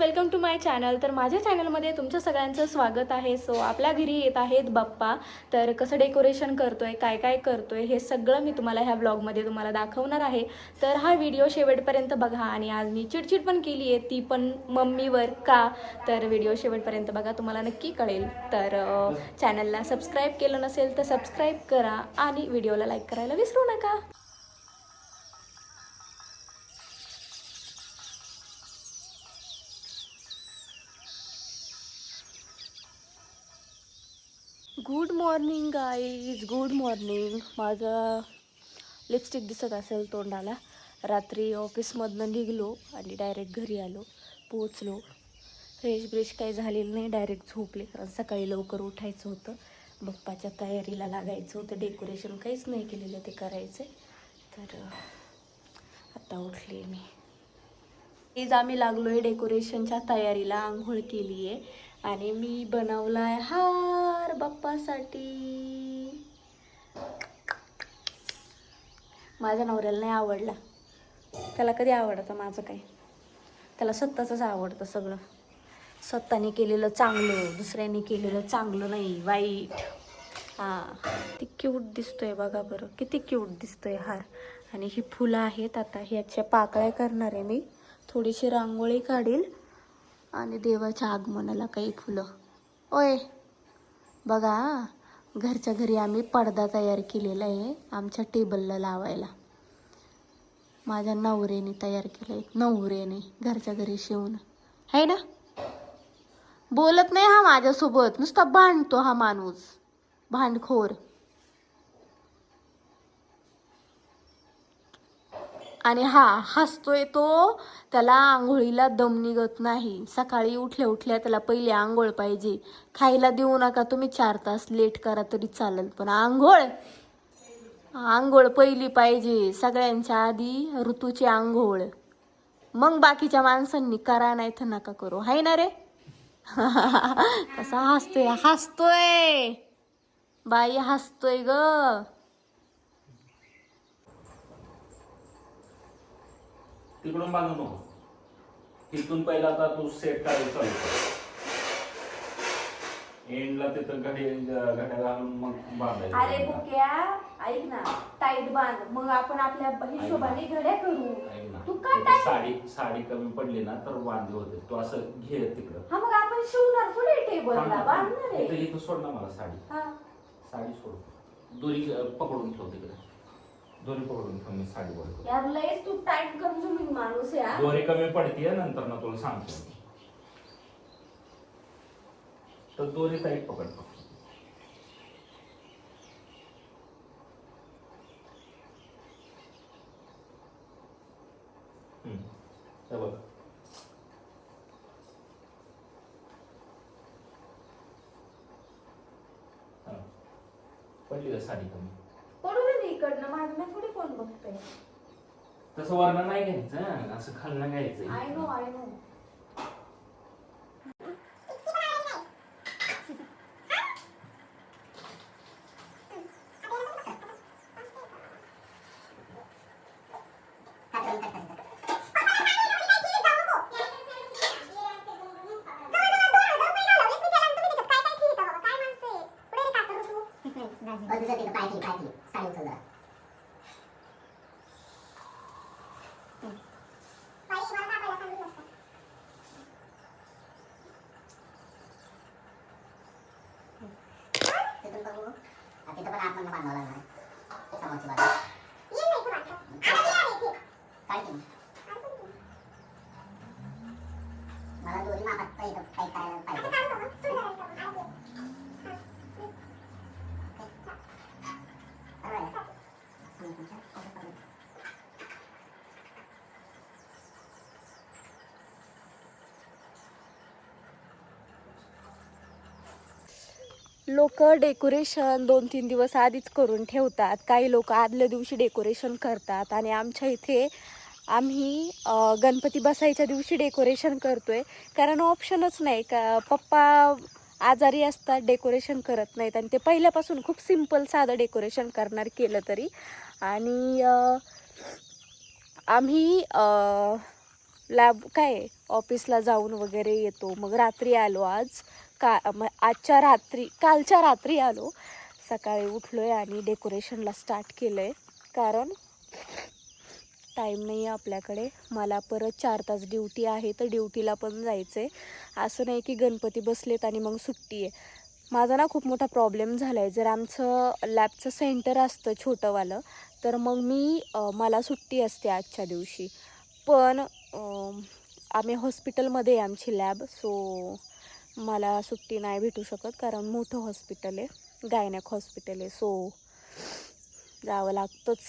Welcome to my channel तर माझ्या चॅनलमध्ये तुमच्या सगळ्यांचं स्वागत आहे. सो आपल्या घरी येत आहेत बाप्पा. तर कसं डेकोरेशन करतोय काय काय करतोय हे सगळं मी तुम्हाला ह्या ब्लॉगमध्ये तुम्हाला दाखवणार आहे. तर हा व्हिडिओ शेवटपर्यंत बघा. आणि आज मी चिडचिड पण केली आहे ती पण मम्मीवर का? तर व्हिडिओ शेवटपर्यंत बघा तुम्हाला नक्की कळेल. तर चॅनलला सबस्क्राईब केलं नसेल तर सबस्क्राईब करा आणि व्हिडिओला लाईक करायला विसरू नका. Good morning guys good morning. माझं लिपस्टिक दिसत असेल तोंडाला. रात्री ऑफिसमधनं निघलो आणि डायरेक्ट घरी आलो. पोचलो फ्रेश ब्रेश काही झालेलं नाही. डायरेक्ट झोपले. कारण सकाळी लवकर उठायचं होतं. बप्पाच्या तयारीला लागायचं होतं. डेकोरेशन काहीच नाही केलेलं ते करायचं तर आत्ता आता उठले मी. प्लीज आम्ही लागलो आहे डेकोरेशनच्या तयारीला. आंघोळ केली आहे आणि मी बनवलाय हार बाप्पासाठी. माझ्या नवऱ्याला नाही आवडला. त्याला कधी आवडतं माझं काय त्याला स्वतःचंच आवडतं सगळं. स्वतःने केलेलं चांगलं दुसऱ्याने केलेलं चांगलं नाही वाईट. हां. किती क्यूट दिसतोय बघा बरं. किती क्यूट दिसतोय हार. आणि ही फुलं आहेत आता. ह्याच्या पाकळ्या करणार आहे मी. थोडीशी रांगोळी काढील. आणि देवाच्या आगमनाला काही फुलं. ओय बघा घरच्या घरी आम्ही पडदा तयार केलेला आहे आमच्या टेबलला लावायला. माझ्या नवऱ्याने तयार केलं आहे नवऱ्याने घरच्या घरी शिवून. आहे ना? बोलत नाही हा माझ्यासोबत नुसता भांडतो हा माणूस. भांडखोर. आणि हा हसतोय तो त्याला आंघोळीला दम निघत नाही. सकाळी उठल्या उठल्या त्याला पहिले आंघोळ पाहिजे. खायला देऊ नका तुम्ही चार तास लेट करा तरी चालेल. पण आंघोळ? आंघोळ पहिली पाहिजे. सगळ्यांच्या आधी ऋतूची आंघोळ. मग बाकीच्या माणसांनी करा नाही तर नका करू. हाय ना रे? कसा हसतोय? हसतोय! बाई हसतोय ग. तिकडून बांधू नको. तिथून पहिला आता तू सेट करायला चालू कर. एंडला तिथं घडी घड्या घालून मग अरे बांधायचं बुक्या ऐक ना टाईट बांध. मग आपण आपल्या हिशोबाने घड्या करू. ऐक ना. तू का तिथं टाईट साडी साडी कमी पडली ना तर वांदे होते. तू असं घे तिकडं. हा मग आपण शिवणार थोडे टेबलला बांधणार इथं आहे इथं सोड ना मला साडी. हा. साडी सोड. दोरी अं, पकडून ठेव तिकडे. दोरी पकडून ठेव मी साडी वर यार लयच तू टाईट माणूस आहे हा. दोरी कमी पडतीये नंतर ना तुला सांगतो. तर दोरी टाईट पकड हम्म. हे बघ हा. पडली का साडी कमी इकडनं माझं मी थोडी कोण बघतोय? तसं वर्ण नाही घ्यायचं असं खालनं घ्यायचं आय नो आय नो तिथं पण आतमधनं बांधावं लागणार आहे समोरची बाजू काय की मला दोरी मापात पाहिजे काही करायला पाहिजे बरोबर आहे? लोक डेकोरेशन दोन तीन दिवस आधीच करून ठेवतात. काही लोक आदल्या दिवशी डेकोरेशन करतात आणि आमच्या इथे आम्ही गणपती बसायच्या दिवशी डेकोरेशन करतो आहे कारण ऑप्शनच नाही. का पप्पा आजारी असतात डेकोरेशन करत नाहीत आणि ते पहिल्यापासून खूप सिंपल साधं डेकोरेशन करणार केलं तरी. आणि आम्ही लॅब काय ऑफिसला जाऊन वगैरे येतो. मग रात्री आलो आज. का मग आजच्या रात्री कालच्या रात्री आलो. सकाळी उठलो आहे आणि डेकोरेशनला स्टार्ट केलं आहे कारण टाईम नाही आहे आपल्याकडे. मला परत चार तास ड्युटी आहे तर ड्युटीला पण जायचं आहे असं नाही की गणपती बसलेत आणि मग सुट्टी आहे माझा ना खूप मोठा प्रॉब्लेम झाला आहे जर आमचं लॅबचं सेंटर असतं छोटंवालं तर मग मी मला सुट्टी असते आजच्या दिवशी. पण आम्ही हॉस्पिटलमध्ये आहे आमची लॅब सो मला सुट्टी नाही भेटू शकत कारण मोठं हॉस्पिटल आहे गायनॅक हॉस्पिटल आहे. सो जावं लागतंच.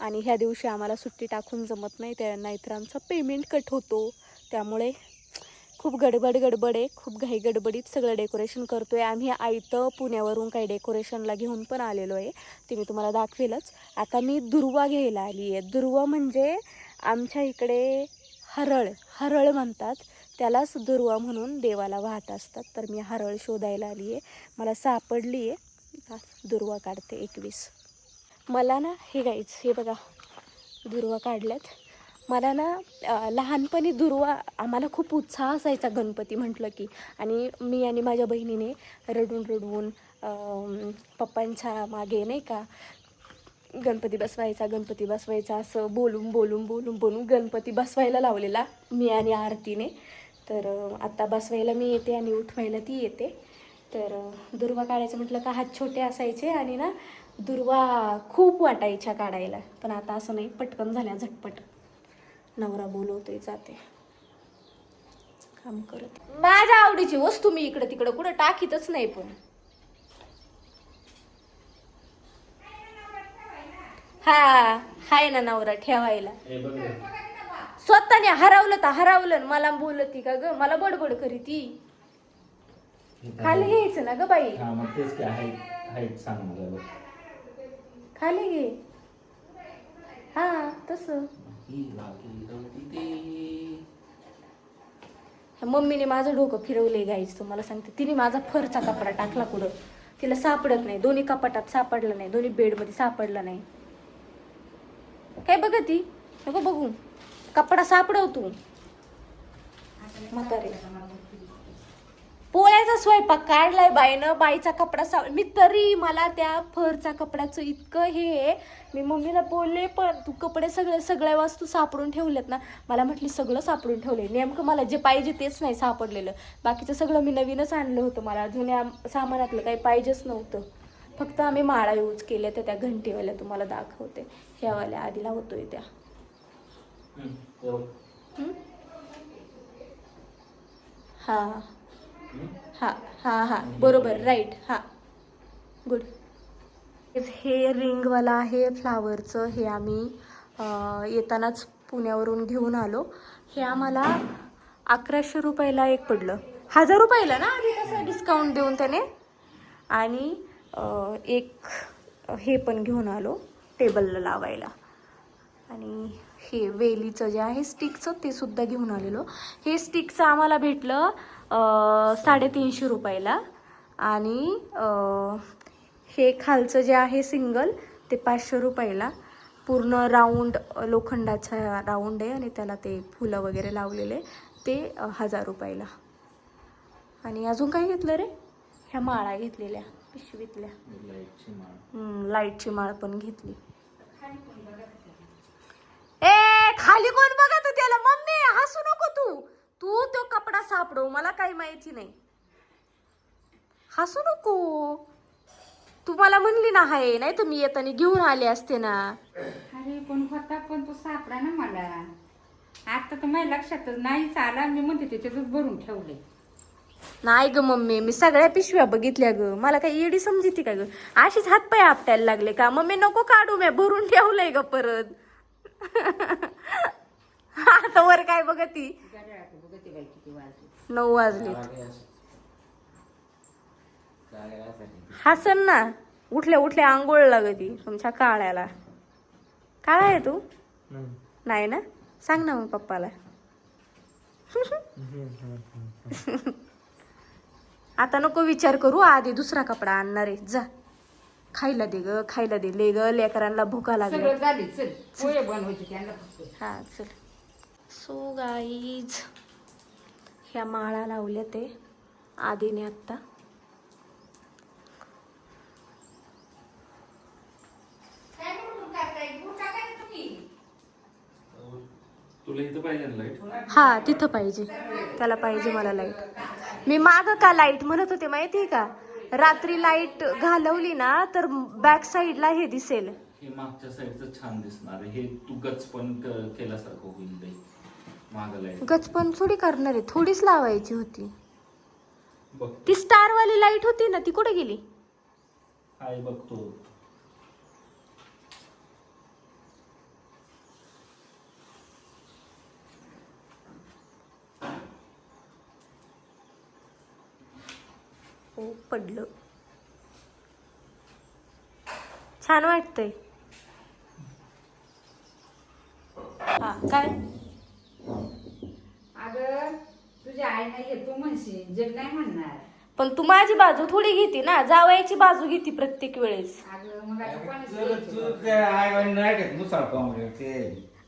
आणि ह्या दिवशी आम्हाला सुट्टी टाकून जमत नाही त्या नाहीतर आमचा पेमेंट कट होतो. त्यामुळे खूप गडबड गडबड आहे खूप घाई गडबडीत सगळं डेकोरेशन करतो आहे आम्ही आयतं पुण्यावरून काही डेकोरेशनला घेऊन पण आलेलो आहे. ते मी तुम्हाला दाखवेलच. आता मी दुर्वा घ्यायला आली आहे. दुर्वा म्हणजे आमच्या इकडे हरळ हरळ म्हणतात. त्यालाच दुर्वा म्हणून देवाला वाहत असतात. तर मी हरळ शोधायला आली आहे. मला सापडली आहे. दुर्वा काढते एकवीस. मला ना हे गाईच हे बघा दुर्वा काढल्यात. मला ना लहानपणी दुर्वा आम्हाला खूप उत्साह असायचा गणपती म्हटलं की. आणि मी आणि माझ्या बहिणीने रडून रडून पप्पांच्या मागे नाही का गणपती बसवायचा गणपती बसवायचा असं बोलून बोलून बोलून बोलून गणपती बसवायला लावलेला मी आणि आरतीने. तर आत्ता आता बसवायला मी येते आणि उठवायला ती येते. तर दुर्वा काढायचं म्हटलं का हात छोटे असायचे आणि ना दुर्वा खूप वाटायच्या काढायला. पण आता असं नाही पटकन झाल्या झटपट. नवरा बोलवतोय जाते. काम करत. माझ्या आवडीची वस्तू मी इकडं तिकडं कुठं टाकीतच नाही पण. हा हाय ना नवरा ठेवायला. स्वतःने हरवलं तर हरवलं मला बोलती का ग? मला बडबड करी ती खाली घ्यायचं ना ग बाई? हा मग तेच काय हाईट हाईट सांग मला बघ खाली घे. हा तस. ही लागी रवती ते. मम्मीने माझं डोकं फिरवले गाईच तुम्हाला सांगते तिने माझा फरचा कपडा टाकला कुठं? तिला सापडत नाही. दोन्ही कपाटात सापडलं नाही. दोन्ही बेडमध्ये सापडलं नाही. काय बघ ती. नको बघू कपडा सापडव तू. म्हातारे. पोळ्याचा स्वयंपाक काढलाय बाईनं. बाईचा कपडा साप मी तरी मला त्या फरचा कपड्याचं इतकं हे आहे. मी मम्मीला बोलले पण तू कपडे सगळे सगळ्या वस्तू सापडून ठेवल्यात ना. मला म्हटली सगळं सापडून ठेवले नेमकं मला जे पाहिजे तेच नाही सापडलेलं. बाकीचं सगळं मी नवीनच आणलं होतं मला. जुन्या सामानातलं काही पाहिजेच नव्हतं. फक्त आम्ही माळा यूज केल्या तर त्या घंटीवाल्या तुम्हाला दाखवते. ह्यावाल्या आधीला होतोय त्या. हे? हा? हा हा. हा बरोबर राईट हा. गुड हे रिंगवाला आहे फ्लावरचं हे आम्ही अं, येतानाच पुण्यावरून घेऊन आलो. हे आम्हाला अकराशे रुपयाला एक पडलं. हजार रुपयाला ना? आधी कसं डिस्काउंट देऊन त्याने? आणि अं, एक हे पण घेऊन आलो टेबलला लावायला. आणि हे वेलीचं जे आहे स्टिकचं ते सुद्धा घेऊन आलेलो. हे स्टिकचं आम्हाला भेटलं अं, साडेतीनशे रुपयाला. आणि अं, हे खालचं जे आहे सिंगल ते पाचशे रुपयाला. पूर्ण राऊंड लोखंडाचा राऊंड आहे आणि त्याला ते फुलं वगैरे लावलेले ते हजार रुपयाला. आणि अजून काय घेतलं रे? ह्या माळा घेतलेल्या पिशवीतल्या. लाईटची माळ. हम्म, लाईटची माळ पण घेतली. ए खाली कोण बघत त्याला मम्मी हसू नको तू. तू तो कपडा सापडव मला काही माहिती नाही. हसू नको. तू मला म्हणली ना हाय नाही तुम्ही येताना घेऊन आले असते ना. अरे पण होता पण तो सापडा ना मला. आता तर माझ्या लक्षातच नाहीच आला मी म्हणते त्याच्यातच भरून ठेवले. नाही ग मम्मी मी सगळ्या पिशव्या बघितल्या ग. मला काही येडी समजती का ग? अशीच हातपाय आपटायला लागले का? मम्मी नको काढू मी भरून ठेवलंय ग परत. आता वर काय बघती? वाजले नऊ वाजले. हसन ना उठल्या उठल्या आंघोळ लागती तुमच्या काळ्याला. काळा आहे तू? नाही ना? सांग ना मग पप्पाला. आता नको विचार करू आधी दुसरा कपडा आणणार आहे. जा. खायला दे ग खायला दे. ले ग लेकरांना भुका सगळं झाले चल. पोहे बनवायचे त्यांना फक्त. हा चल. सो गाईज ह्या माळा लावल्या ते आधीने आत्ता. काय म्हणून करताय गुळ टाकायचं तुम्ही? तुला इथं पाहिजे ना लाइट हा तिथं पाहिजे. त्याला पाहिजे मला लाइट मी माग का लाइट म्हणत होते माहितीये का? रात्री लाइट घालवली ना तर बॅक साईडला हे दिसेल. हे मागच्या साईडचं छान दिसणार हे तू गच पण केल्यासारखं होईल माग लाइट गचपण थोडी करणार आहे. थोडीच लावायची होती. ती स्टार वाली लाइट होती ना ती कुठे गेली? बघतो हो पडलं. छान वाटतंय. हा काय? अगं तुझ्या आई नाही येत तू म्हणशील जग नाही म्हणणार. पण तू माझी बाजू थोडी घेते ना जावयाची बाजू घेते प्रत्येक वेळेस. अगं मग आता कोणाची घ्यायची?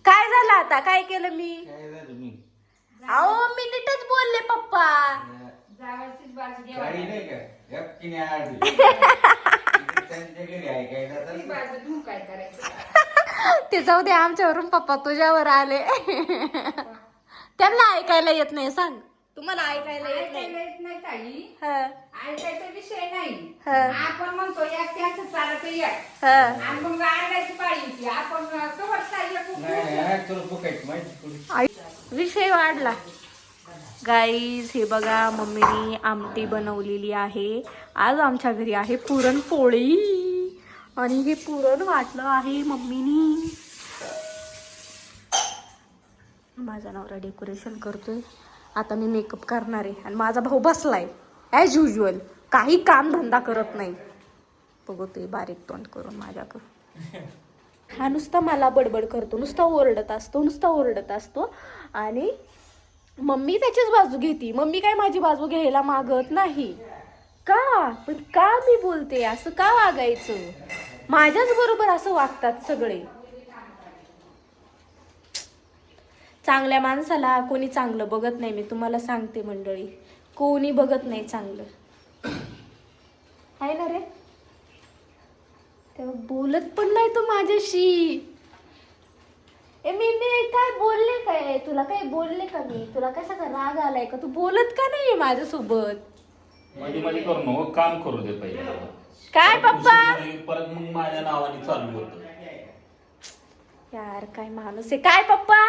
काय झालं आता? काय केलं मी? काय झालं मी? अहो मी नीटच बोलले पप्पा. जावायचीच बाजू गाडी घ्यावी नाही का? गपकीने आली त्यांच्या घरी ऐकायला ती तर बाजू घेऊन काय करायचं? ते जाऊ दे आमच्यावरून पप्पा तुझ्यावर आले. त्यांना ऐकायला येत नाही सांग. तुम्हाला ऐकायला येत नाही. ऐकायला येत नाही ताई. हं, ऐकायचा विषय नाही. हं. आपण म्हणतो या त्याच चालत हं. आणि मग पाळी होती. आपण कवर साह्य नाही नाही, तुला फुकायची माहिती थोडी आई- विषय वाढला. गाईज हे बघा मम्मीनी आमटी बनवलेली आहे. आज आमच्या घरी आहे पुरणपोळी. आणि हे पुरण वाटलं आहे मम्मीनी. माझा नवरा डेकोरेशन करतोय. आता मी मेकअप करणार आहे. आणि माझा भाऊ बसलाय. ॲज युजल काही काम धंदा करत नाही. बघतोय बारीक तोंड करून माझ्याकडं. हा नुसता मला बडबड करतो. नुसता ओरडत असतो. नुसता ओरडत असतो. आणि मम्मी त्याचीच बाजू घेते. मम्मी काय माझी बाजू घ्यायला मागत नाही. का? पण का मी बोलते? असं का वागायचं? माझ्याच बरोबर असं वागतात सगळे. चांगल्या माणसाला कोणी चांगलं बघत नाही मी तुम्हाला सांगते मंडळी. कोणी बघत नाही चांगलं. आहे ना रे? तेव्हा बोलत पण नाही तो माझ्याशी. ए मी मी काय बोलले काय? तुला काय बोलले का मी? तुला काय सगळं राग आलाय का? तू बोलत का नाही माझ्यासोबत? मध्ये मध्ये करू नको. काम करू दे पहिले काय पप्पा? परत परत मग माझ्या नावाने चालू होतं. यार काय माणूस आहे. काय पप्पा?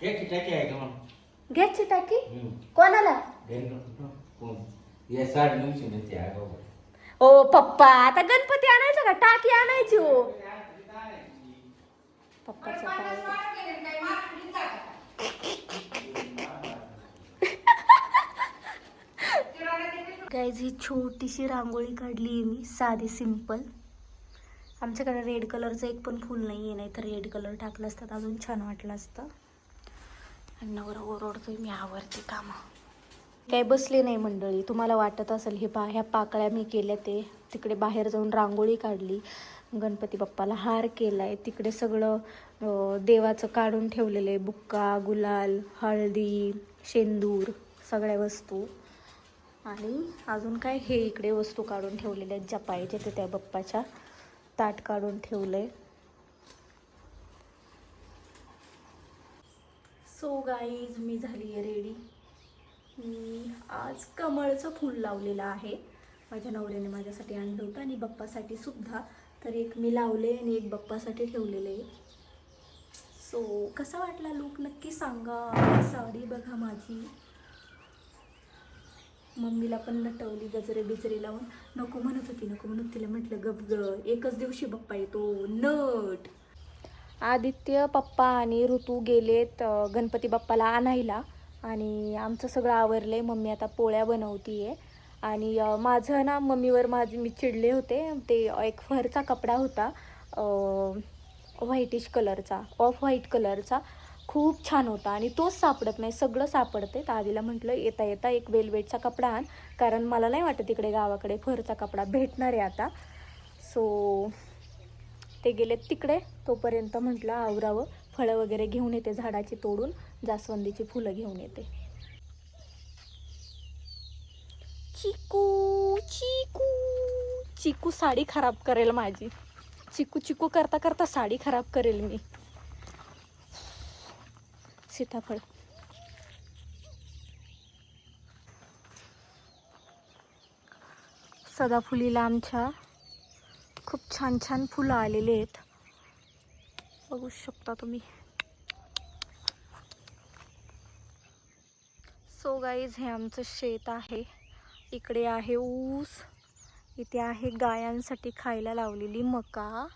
घे की टाकी आहे का मग घ्यायची टाकी. कोणाला? घे ना. कोण? या साडी नऊशे नेते आहे बाबा. ओ पप्पा आता गणपती आणायचा का? टाकी आणायची हो. पप्पाचं काय गाईज ही छोटीशी रांगोळी काढली आहे मी साधी सिंपल आमच्याकडे रेड कलरचं एक पण फूल नाही आहे नाही तर रेड कलर टाकलं असतं तर अजून छान वाटलं असतं. आणि नवरा ओरडतोय मी आवरते कामं. काय बसले नाही मंडळी तुम्हाला वाटत असेल हे पा ह्या पाकळ्या मी केल्या ते. तिकडे बाहेर जाऊन रांगोळी काढली. गणपती बाप्पाला हार केला आहे तिकडे सगळं देवाचं काढून ठेवलेलं आहे बुक्का गुलाल हळदी शेंदूर सगळ्या वस्तू. आणि अजून काय हे इकडे वस्तू काढून ठेवलेल्या आहेत ज्या पाहिजे ते त्या बाप्पाच्या ताट काढून ठेवलं आहे सो गाईज मी झाली आहे रेडी मी आज कमळचं फूल लावलेलं आहे. माझ्या नवऱ्याने माझ्यासाठी आणलं होतं आणि बाप्पासाठी सुद्धा तर एक मी लावले आणि एक बप्पासाठी ठेवलेलं. आहे सो कसा वाटला लूक नक्की सांगा. साडी बघा माझी. मम्मीला पण नटवली गजरे बिजरे लावून. नको म्हणत होती नको म्हणत तिला म्हटलं गप ग एकच दिवशी बप्पा येतो. नट. आदित्य पप्पा आणि ऋतू गेलेत गणपती बाप्पाला आणायला. आणि आमचं सगळं आवरलं आहे मम्मी आता पोळ्या बनवती आहे आणि माझं ना मम्मीवर माझे मी चिडले होते. ते एक फरचा कपडा होता व्हाईटिश कलरचा ऑफ व्हाईट कलरचा. खूप छान होता आणि तोच सापडत नाही सगळं सापडते तर आधीला म्हटलं येता येता एक वेलवेटचा कपडा आण कारण मला नाही वाटत इकडे गावाकडे फरचा कपडा भेटणार आहे आता. सो ते गेलेत तिकडे. तोपर्यंत म्हटलं आवरावं फळं वगैरे घेऊन येते झाडाची तोडून जास्वंदीची फुलं घेऊन येते. चिकू चिकू. चिकू साडी खराब करेल माझी. चिकू चिकू करता करता साडी खराब करेल मी. सीताफळ. सदाफुलीला आमच्या खूप छान छान फुलं आलेली आहेत. बघू शकता तुम्ही. सो गाईज हे आमचं शेत आहे. इकडे आहे ऊस. इथे आहे गायांसाठी खायला लावलेली मका.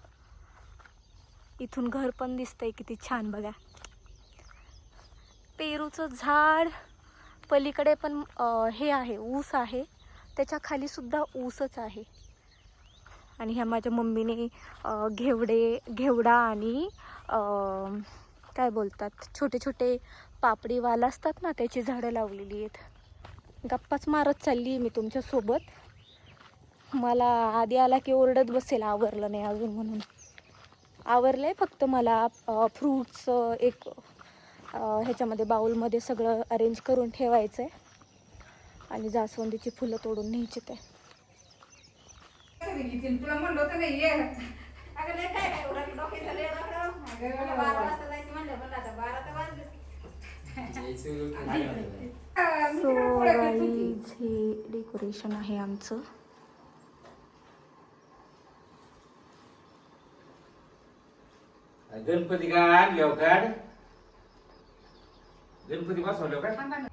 इथून घर पण दिसतंय किती छान बघा. पेरूचं झाड. पलीकडे पण हे आहे ऊस आहे. त्याच्याखाली सुद्धा ऊसच आहे. आणि ह्या माझ्या मम्मीने घेवडे घेवडा आणि काय बोलतात छोटे छोटे पापडीवाल असतात ना त्याची झाडं लावलेली आहेत. गप्पाच मारत चालली आहे मी तुमच्यासोबत. मला आधी आला की ओरडत बसेल आवरलं नाही अजून म्हणून. आवरलं आहे फक्त मला फ्रूट्स एक ह्याच्यामध्ये बाउलमध्ये सगळं अरेंज करून ठेवायचं आहे आणि जास्वंदीची फुलं तोडून न्यायची ते. तुला म्हणलं होतं ना ये अगं लय काय काय उरकलं, डोके झाले, उरकलं. अगं, मला बारा वाजता जायचं म्हणलं, म्हणलं आता बारा तर वाजले. सो. गाईज हे डेकोरेशन आहे आमचं गणपती का आणल्यावर काढ गणपती बसवल्यावर काढ थांबा ना.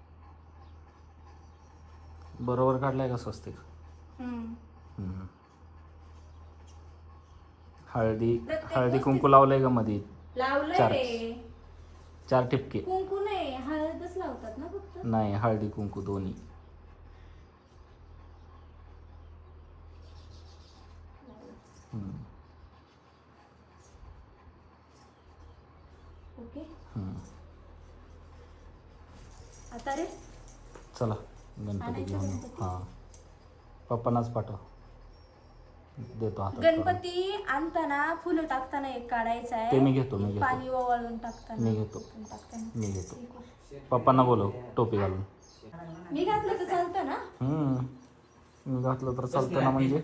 बरोबर काढलाय का स्वस्तिक हम्म. हळदी हळदी कुंकू लावलंय का मध्ये लावलंय चार. रे चार ठिपके कुंकू लावतात ना फक्त? नाही हळदी कुंकू दोन्ही. ओके. आता रे? चला गणपती? घेऊन? हा. पप्पांनाच पाठव. देतो हातात. गणपती आणताना फुलं टाकताना एक काढायचं आहे. ते मी घेतो, मी घेतो. पाणी ओवाळून टाकताना. मी घेतो. टाकताना. मी घेतो. पप्पांना बोलव टोपी घालून. मी घातलं तर चालतं ना? हम्म. मी घातलं तर चालतं ना म्हणजे?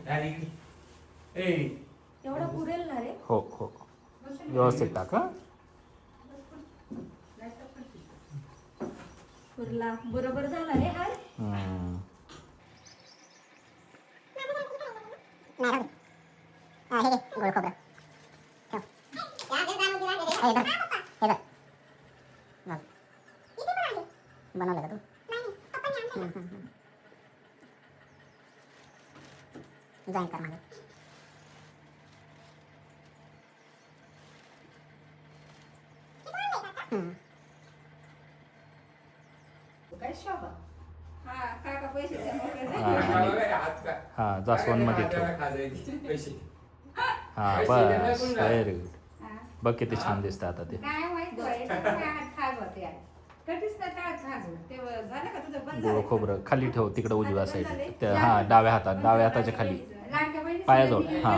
एवढा पुरेल ना रे? हो हो. व्यवस्थित टाक हा. पुरला. बरोबर झाला रे हार? हम्म. हा, हे घे, खोबरं. हे धर. हे धर. बनवलं का तू जाईन कर मला हम्म. काय शोभा हा काका पैसे द्या मला. हा, जास्वंदमध्ये ठेव. हा बस? Very good. बघ किती छान दिसतं आता ते. गोळ? खोबरं. खाली ठेव तिकडे उजव्या साईड त्या हा डाव्या हातात डाव्या हाताच्या खाली. पायाजवळ, हा.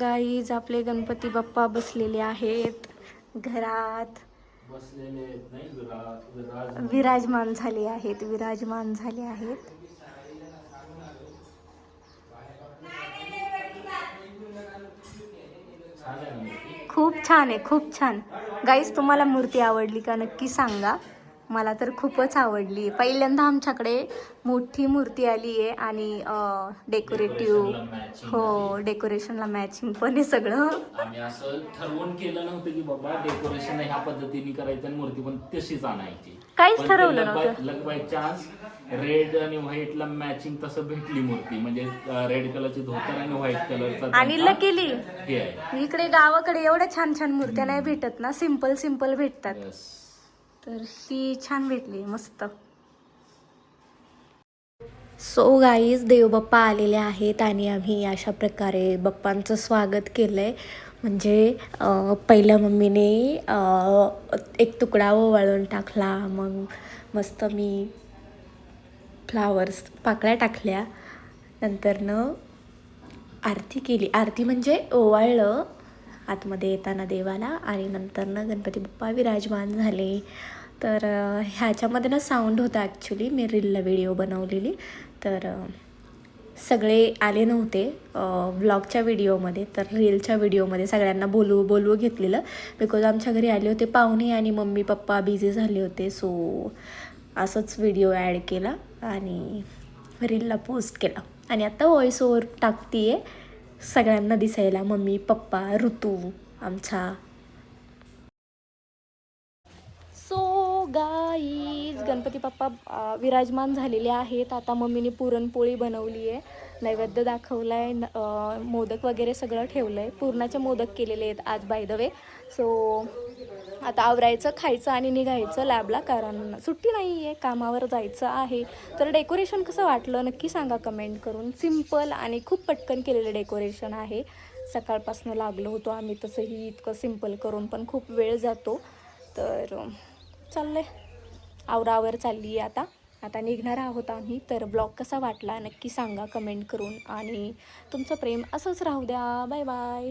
गाईज आपले गणपती बाप्पा बसलेले आहेत. घरात. विराजमान. झाले आहेत विराजमान झाले आहेत. खूप छान आहे खूप छान. गाईस तुम्हाला मूर्ती आवडली का नक्की सांगा. मला तर खूपच आवडली. पहिल्यांदा आमच्याकडे मोठी मूर्ती आली आहे आणि डेकोरेटिव्ह हो डेकोरेशनला मॅचिंग पण आहे सगळं. आम्ही असं ठरवून केलं नव्हतं की बाबा डेकोरेशन ह्या पद्धतीने करायचं आणि मूर्ती पण तशीच आणायची. काहीच ठरवलं नव्हतं. by chance रेड आणि व्हाईटला मॅचिंग तसं भेटली मूर्ती. म्हणजे रेड कलरची धोतर आणि व्हाईट कलरचा आणि लकीली हे आहे. इकडे गावाकडे एवढ्या छान छान मूर्त्या नाही भेटत ना. सिंपल सिंपल भेटतात. Yes. तर ही छान भेटली मस्त. सो गाईज देवबाप्पा आलेले आहेत आणि आम्ही अशा प्रकारे बाप्पांचं स्वागत केलं आहे म्हणजे पहिल्या मम्मीने एक तुकडा ओवाळून टाकला. मग मस्त मी फ्लावर्स पाकळ्या टाकल्या. नंतरनं आरती केली. आरती म्हणजे ओवाळलं. आतमध्ये येताना देवाला आणि नंतरनं गणपती बाप्पा विराजमान झाले. तर ह्याच्यामध्ये ना साऊंड होता ॲक्च्युली मी रीलला व्हिडिओ बनवलेली. तर सगळे आले नव्हते ब्लॉगच्या व्हिडिओमध्ये तर रीलच्या व्हिडिओमध्ये सगळ्यांना बोलवू बोलवू घेतलेलं. बिकॉज आमच्या घरी आले होते पाहुणे आणि मम्मी पप्पा बिझी झाले होते. सो असंच व्हिडिओ ॲड केला आणि रीलला पोस्ट केला. आणि आत्ता व्हॉइस ओवर टाकते आहे सगळ्यांना दिसायला. मम्मी पप्पा ऋतू आमच्या. सो गाईज गणपती बाप्पा विराजमान झालेले आहेत. आता मम्मीने पुरणपोळी बनवली आहे. नैवेद्य दाखवला आहे मोदक वगैरे सगळं ठेवलं आहे पूर्णाचे मोदक केलेले आहेत आज बाय द वे सो आता आवरायचं खायचं आणि निघायचं लॅबला कारण सुट्टी नाही आहे कामावर जायचं आहे. तर डेकोरेशन कसं वाटलं नक्की सांगा कमेंट करून. सिंपल आणि खूप पटकन केलेलं डेकोरेशन आहे. सकाळपासून लागलो होतो आम्ही तसंही इतकं सिंपल करून पण खूप वेळ जातो. तर चाललंय. आवरावर चालली आहे आता. आता निघणार आहोत आम्ही. तर ब्लॉग कसा वाटला नक्की सांगा कमेंट करून. आणि तुमचं प्रेम असंच राहू द्या. Bye bye.